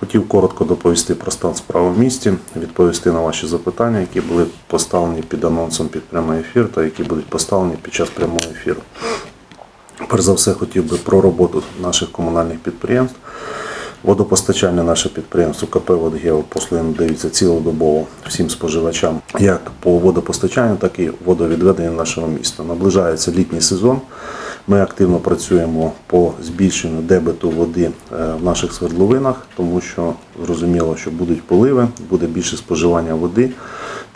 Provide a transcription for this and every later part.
Хотів коротко доповісти про стан справи в місті, відповісти на ваші запитання, які були поставлені під анонсом під прямий ефір та які будуть поставлені під час прямого ефіру. Перш за все, хотів би про роботу наших комунальних підприємств. Водопостачання наше підприємство КП «Водгео» послуги надаються цілодобово всім споживачам, як по водопостачанню, так і водовідведенню нашого міста. Наближається літній сезон. Ми активно працюємо по збільшенню дебету води е, в наших свердловинах, тому що зрозуміло, що будуть поливи, буде більше споживання води.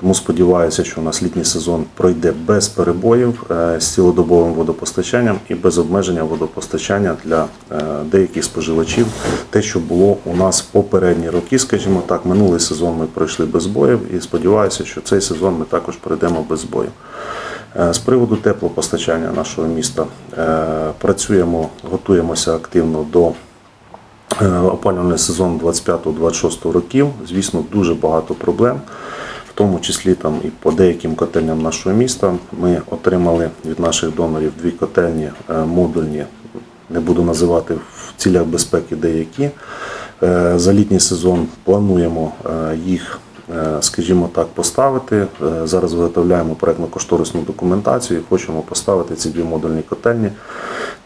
Тому сподіваюся, що у нас літній сезон пройде без перебоїв е, з цілодобовим водопостачанням і без обмеження водопостачання для е, деяких споживачів. Те, що було у нас в попередні роки, скажімо так, минулий сезон ми пройшли без боїв і сподіваюся, що цей сезон ми також пройдемо без боїв. Е, З приводу теплопостачання нашого міста е, працюємо, готуємося активно до е, опалювального сезону 25-26 років. Звісно, дуже багато проблем, в тому числі там і по деяким котельням нашого міста. Ми отримали від наших донорів дві котельні модульні, не буду називати в цілях безпеки деякі. За літній сезон плануємо їх скажімо так, поставити. Е, Зараз виготовляємо проєктно-кошторисну документацію і хочемо поставити ці дві модульні котельні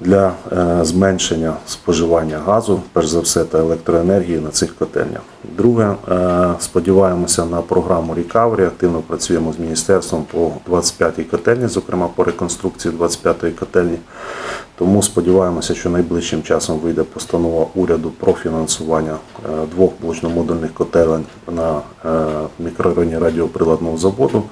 для е, зменшення споживання газу, перш за все, та електроенергії на цих котельнях. Друге, е, сподіваємося на програму Recovery, активно працюємо з міністерством по 25-й котельні, зокрема по реконструкції 25-ї котельні. Тому сподіваємося, що найближчим часом вийде постанова уряду про фінансування е, двох блочно-модульних котелень на е, мікрорайоні радіоприладного заводу.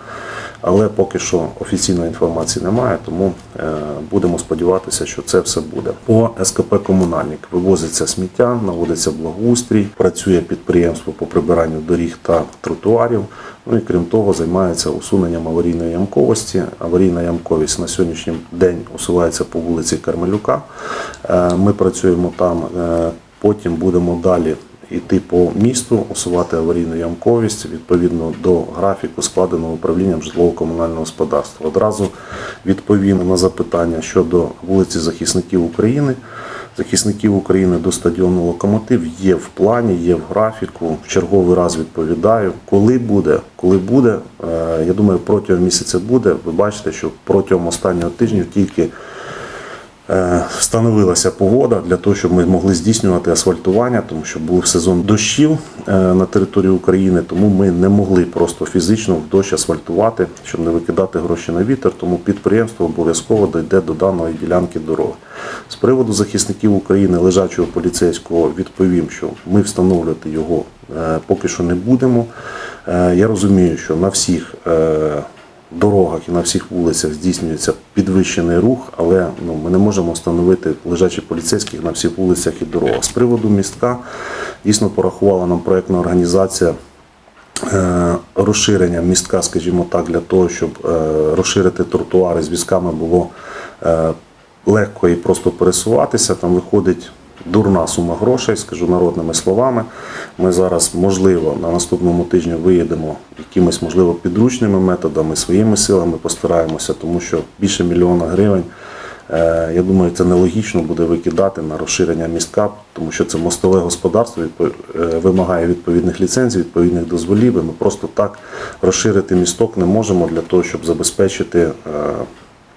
Але поки що офіційної інформації немає, тому е, будемо сподіватися, що це все буде. По СКП Комунальник вивозиться сміття, наводиться благоустрій, працює підприємство по прибиранню доріг та тротуарів. Ну і крім того, займається усуненням аварійної ямковості. Аварійна ямковість на сьогоднішній день усувається по вулиці Кармелюка. Е, Ми працюємо там. е, Потім будемо далі йти по місту, усувати аварійну ямковість відповідно до графіку, складеного управлінням житлово-комунального господарства. Одразу відповім на запитання щодо вулиці захисників України. Захисників України до стадіону Локомотив є в плані, є в графіку. В черговий раз відповідаю. Коли буде, коли буде, е, я думаю, протягом місяця буде. Ви бачите, що протягом останнього тижня тільки Встановилася погода для того, щоб ми могли здійснювати асфальтування, тому що був сезон дощів е, на території України, тому ми не могли просто фізично в дощ асфальтувати, щоб не викидати гроші на вітер. Тому підприємство обов'язково дійде до даної ділянки дороги. З приводу захисників України лежачого поліцейського відповім, що ми встановлювати його е, поки що не будемо. Е, Я розумію, що на всіх е, дорогах і на всіх вулицях здійснюється підвищений рух, але ну, ми не можемо встановити лежачі поліцейських на всіх вулицях і дорогах. З приводу містка дійсно порахувала нам проєктна організація е, розширення містка, скажімо так, для того, щоб е, розширити тротуари з візками було е, легко і просто пересуватися. Там виходить дурна сума грошей, скажу народними словами. Ми зараз, можливо, на наступному тижні виїдемо якимись, можливо, підручними методами, своїми силами постараємося, тому що більше мільйона гривень. е, Я думаю, це нелогічно буде викидати на розширення містка, тому що це мостове господарство е, вимагає відповідних ліцензій, відповідних дозволів. Ми просто так розширити місток не можемо для того, щоб забезпечити е,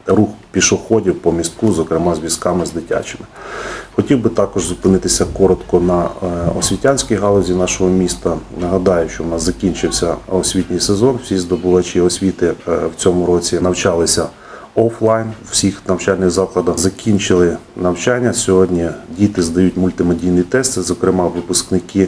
рух пішоходів по містку, зокрема з візками з дитячими. Хотів би також зупинитися коротко на е, освітянській галузі нашого міста. Нагадаю, що в нас закінчився освітній сезон. Всі здобувачі освіти е, в цьому році навчалися офлайн в всіх навчальних закладах. Закінчили навчання. Сьогодні діти здають мультимедійні тести, зокрема випускники.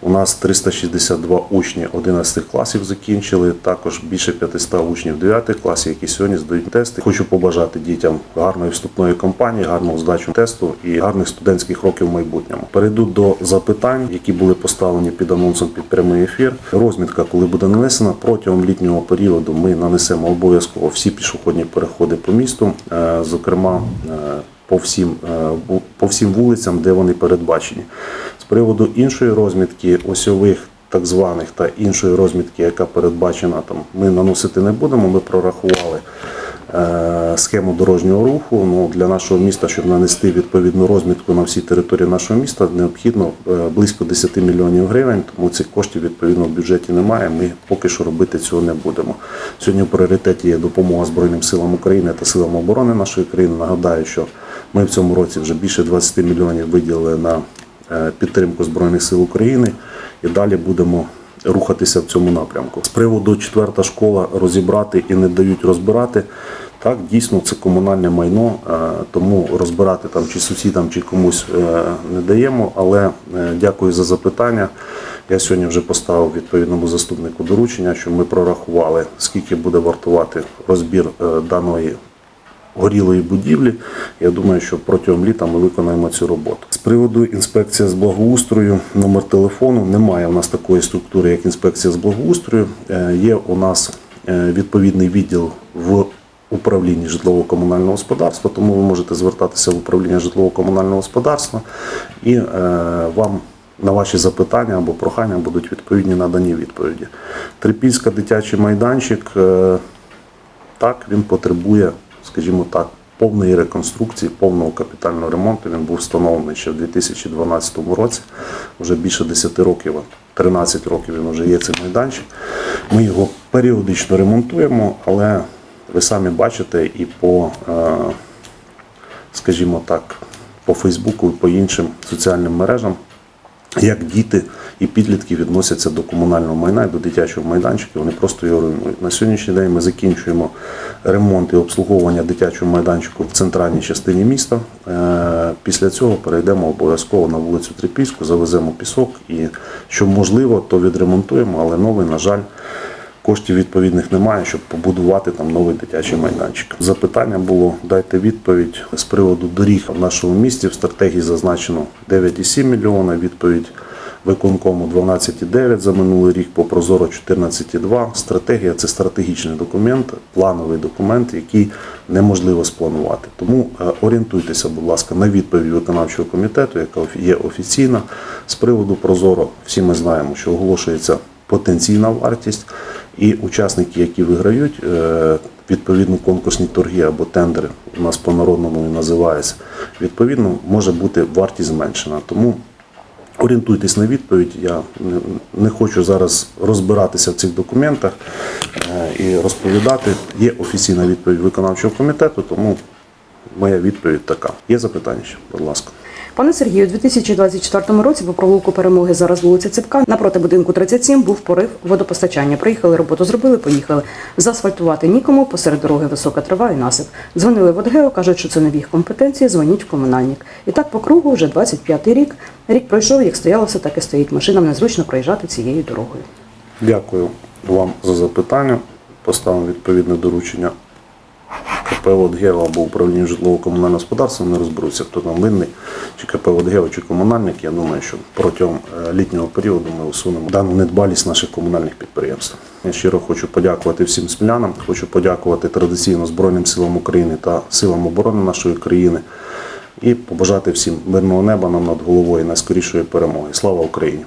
У нас 362 учні 11 класів закінчили, також більше 500 учнів 9 класів, які сьогодні здають тести. Хочу побажати дітям гарної вступної кампанії, гарного здачу тесту і гарних студентських років в майбутньому. Перейду до запитань, які були поставлені під анонсом під прямий ефір. Розмітка, коли буде нанесена протягом літнього періоду, ми нанесемо обов'язково всі пішохідні переходи по місту, е, зокрема. По всім, е, по всім вулицям, де вони передбачені. З приводу іншої розмітки, осьових так званих та іншої розмітки, яка передбачена там, ми наносити не будемо. Ми прорахували е, схему дорожнього руху. Ну, для нашого міста, щоб нанести відповідну розмітку на всій території нашого міста, необхідно е, близько 10 мільйонів гривень, тому цих коштів відповідно в бюджеті немає. Ми поки що робити цього не будемо. Сьогодні в пріоритеті є допомога Збройним силам України та силам оборони нашої країни. Нагадаю, що ми в цьому році вже більше 20 мільйонів виділили на е, підтримку Збройних сил України і далі будемо рухатися в цьому напрямку. З приводу четверта школа розібрати і не дають розбирати. Так, дійсно, це комунальне майно, е, тому розбирати там чи сусідам, чи комусь е, не даємо. Але дякую за запитання. Я сьогодні вже поставив відповідному заступнику доручення, що ми прорахували, скільки буде вартувати розбір даної горілої будівлі. Я думаю, що протягом літа ми виконаємо цю роботу. З приводу інспекція з благоустрою, номер телефону немає у нас такої структури, як інспекція з благоустрою. Е, Є у нас е, відповідний відділ в управлінні житлово-комунального господарства, тому ви можете звертатися в управління житлово-комунального господарства і е, вам. На ваші запитання або прохання будуть відповідні надані відповіді. Трипільська дитячий майданчик так, він потребує, скажімо так, повної реконструкції, повного капітального ремонту. Він був встановлений ще в 2012 році. Вже більше 10 років, 13 років він вже є цей майданчик. Ми його періодично ремонтуємо, але ви самі бачите і по, е, скажімо так, по Фейсбуку і по іншим соціальним мережам як діти і підлітки відносяться до комунального майна і до дитячого майданчика, вони просто його руйнують. На сьогоднішній день ми закінчуємо ремонт і обслуговування дитячого майданчику в центральній частині міста. Е, Після цього перейдемо обов'язково на вулицю Трипільську, завеземо пісок і, що можливо, то відремонтуємо, але новий, на жаль, Коштів відповідних немає, щоб побудувати там новий дитячий майданчик. Запитання було: дайте відповідь з приводу доріг в нашому місті. В стратегії зазначено 9,7 мільйона. Відповідь виконкому 12,9 за минулий рік, по прозоро 14,2. Стратегія це стратегічний документ, плановий документ, який неможливо спланувати. Тому е, орієнтуйтеся, будь ласка, на відповідь виконавчого комітету, яка є офіційна. З приводу прозоро, всі ми знаємо, що оголошується потенційна вартість, і учасники, які виграють е, відповідно конкурсні торги або тендери, у нас по народному і називається, відповідно може бути вартість зменшена. Тому орієнтуйтесь на відповідь. Я не, хочу зараз розбиратися в цих документах е, і розповідати. Є офіційна відповідь виконавчого комітету, тому моя відповідь така. Є запитання ще, будь ласка. Пане Сергію, у 2024 році по провулку перемоги зараз вулиця Ципка напроти будинку 37 був порив водопостачання. Приїхали, роботу зробили, поїхали. Заасфальтувати нікому, посеред дороги висока трава і насип. Дзвонили в ОДГЕО, кажуть, що це не в їх компетенції, дзвоніть в комунальник. І так по кругу вже 25-й рік. Рік пройшов, як стояло, все так і стоїть. Машинам незручно проїжджати цією дорогою. Дякую вам за запитання. Поставимо відповідне доручення КП або управління житлово-комунального господарства. Не розберуться, хто там винний, чи КП «Водгео», чи комунальник. Я думаю, що протягом е, літнього періоду ми усунемо дану недбалість наших комунальних підприємств. Я щиро хочу подякувати всім смілянам. Хочу подякувати традиційно Збройним силам України та силам оборони нашої країни. І побажати всім мирного неба нам над головою найскорішої перемоги. Слава Україні!